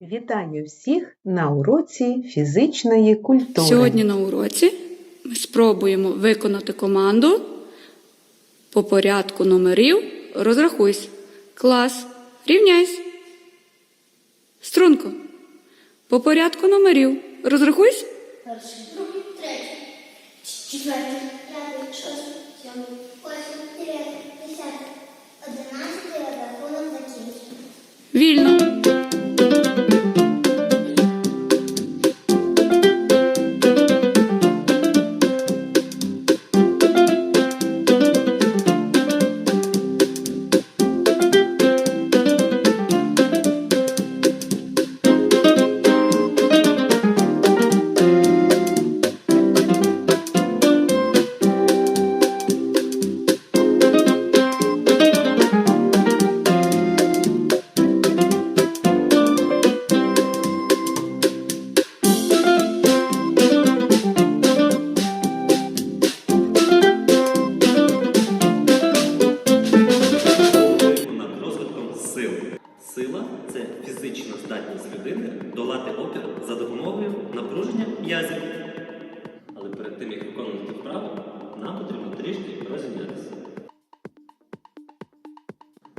Вітаю всіх на уроці фізичної культури. Сьогодні на уроці ми спробуємо виконати команду по порядку номерів. Розрахуйся. Клас. Рівняйсь. Струнко. По порядку номерів. Розрахуйся. Перший, другий, третій, четвертий, п'ятий, шостий, сьомий, восьмий, дев'ятий, десятий, одинадцятий рахунок закінчено. Вільно.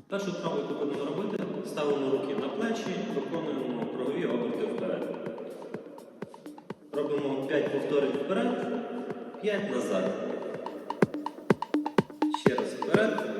Першу вправу, яку будемо робити, ставимо руки на плечі, виконуємо кругові оберти вперед. Робимо 5 повторень вперед, 5 назад. Ще раз вперед.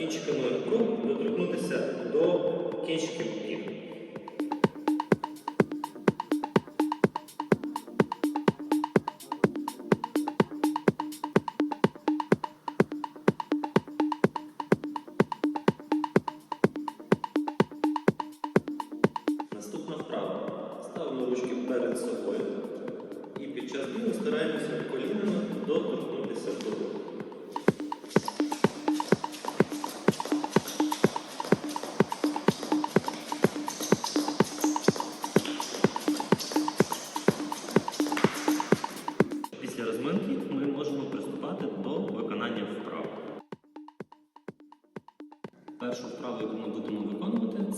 Кінчиками рук доторкнутися до кінчиків ніг. Наступна вправа. Ставимо ручки перед собою і під час бігу стараємося колінами доторкнутися до рук.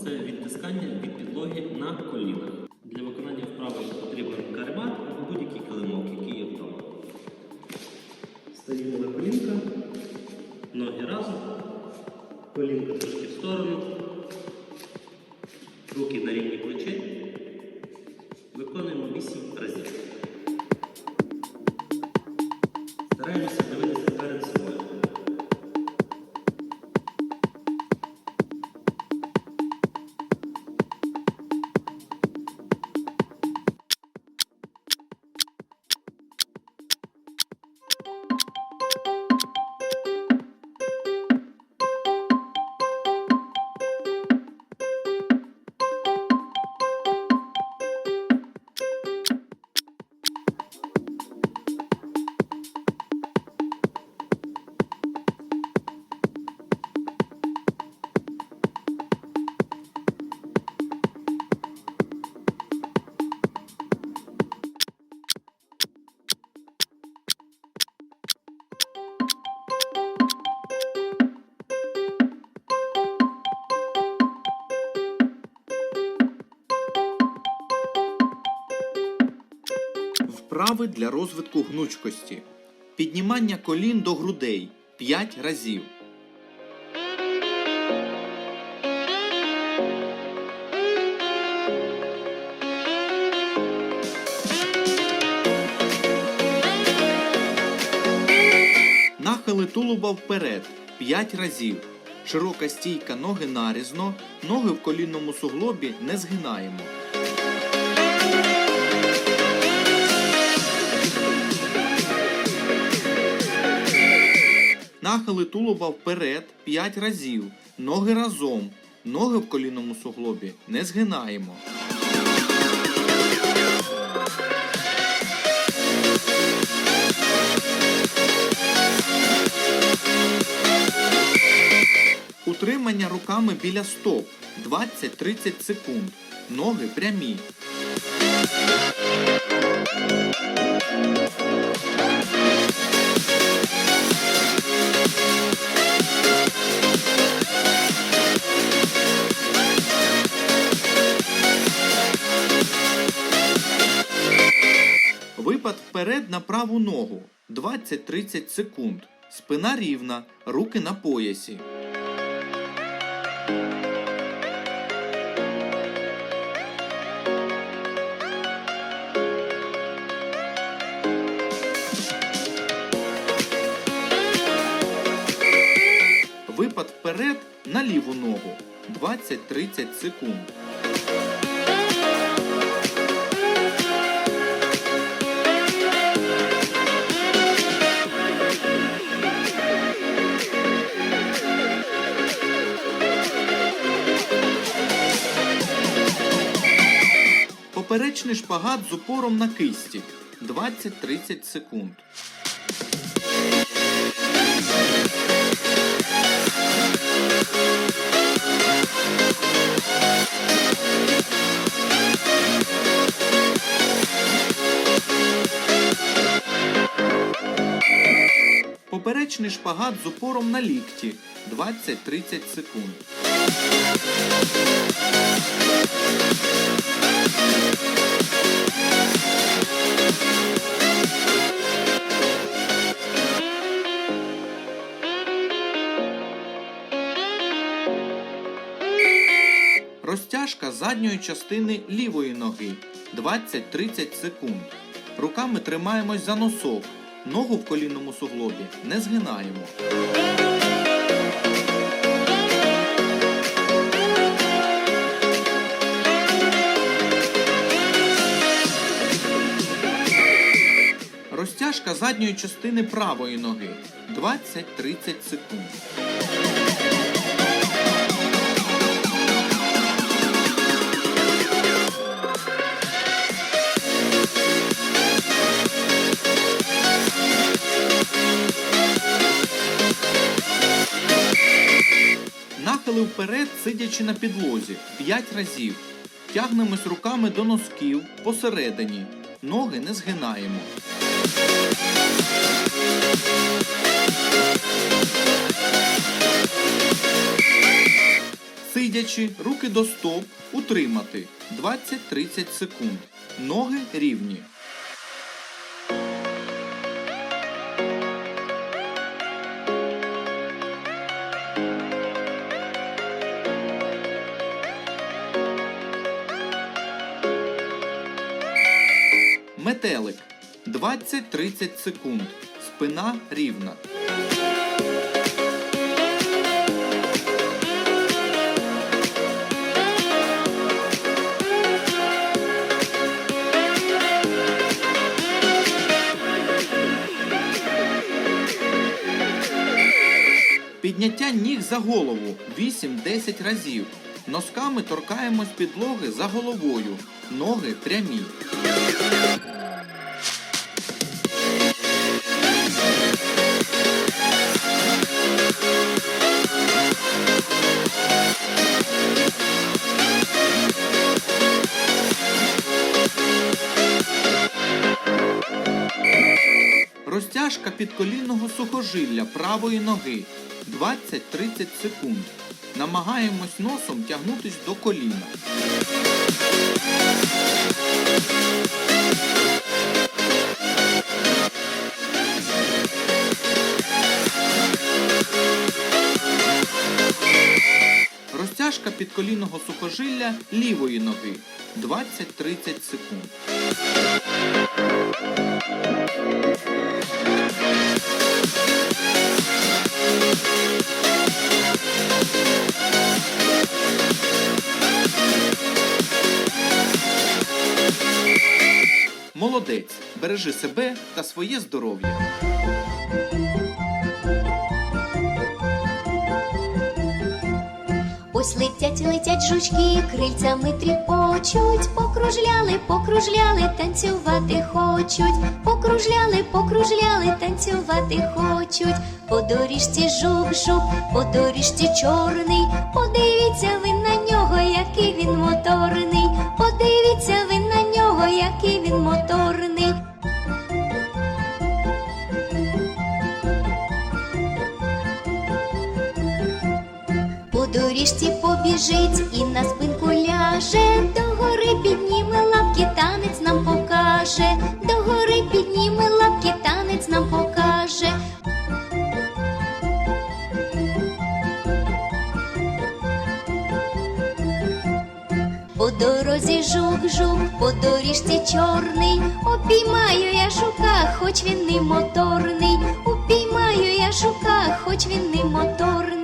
Це відтискання від підлоги на колінах. Для виконання вправи потрібен каремат або будь-який килимок, який є вдома. Стаємо на колінка, ноги разом, колінка трошки в сторону, руки на рівні плечей. Виконуємо 8 разів. Стараємося дивитися Вправи для розвитку гнучкості. Піднімання колін до грудей 5 разів. Нахили тулуба вперед 5 разів. Широка стійка ноги нарізно, ноги в колінному суглобі не згинаємо. Нахили тулуба вперед 5 разів. Ноги разом. Ноги в колінному суглобі не згинаємо. Утримання руками біля стоп 20-30 секунд. Ноги прямі. Вперед на праву ногу 20-30 секунд. Спина рівна, руки на поясі. Випад вперед на ліву ногу 20-30 секунд. Поперечний шпагат з упором на кисті 20-30 секунд. Поперечний шпагат з упором на лікті 20-30 секунд. Розтяжка задньої частини лівої ноги 20-30 секунд. Руками тримаємось за носок. Ногу в колінному суглобі не згинаємо. Розтяжка задньої частини правої ноги 20-30 секунд. Нахили вперед, сидячи на підлозі 5 разів. Тягнемось руками до носків посередині. Ноги не згинаємо. Сидячи, руки до стоп, утримати 20-30 секунд. Ноги рівні. Метелик 20-30 секунд. Спина рівна. Підняття ніг за голову 8-10 разів. Носками торкаємось підлоги за головою. Ноги прямі. Руханка підколінного сухожилля правої ноги 20-30 секунд. Намагаємось носом тягнутись до коліна. Розтяжка підколінного сухожилля лівої ноги 20-30 секунд. Молодець, бережи себе та своє здоров'я. Ось летять, летять жучки, крильцями тріпочуть, покружляли, покружляли, танцювати хочуть, покружляли, покружляли, танцювати хочуть. По доріжці жук-жук, по доріжці чорний. Подивіться ви на нього, який він моторний. Доріжці побіжить і на спинку ляже, догори підніме лапки, танець нам покаже, догори підніме лапки, танець нам покаже. По дорозі жук-жук, по доріжці чорний, Упіймаю я жука, хоч він не моторний, Упіймаю я жука, хоч він не моторний.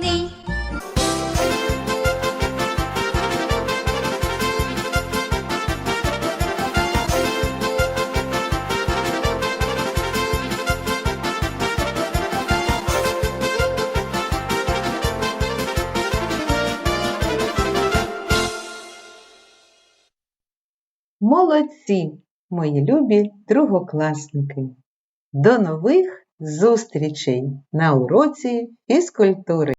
Молодці, мої любі другокласники! До нових зустрічей на уроці фізкультури!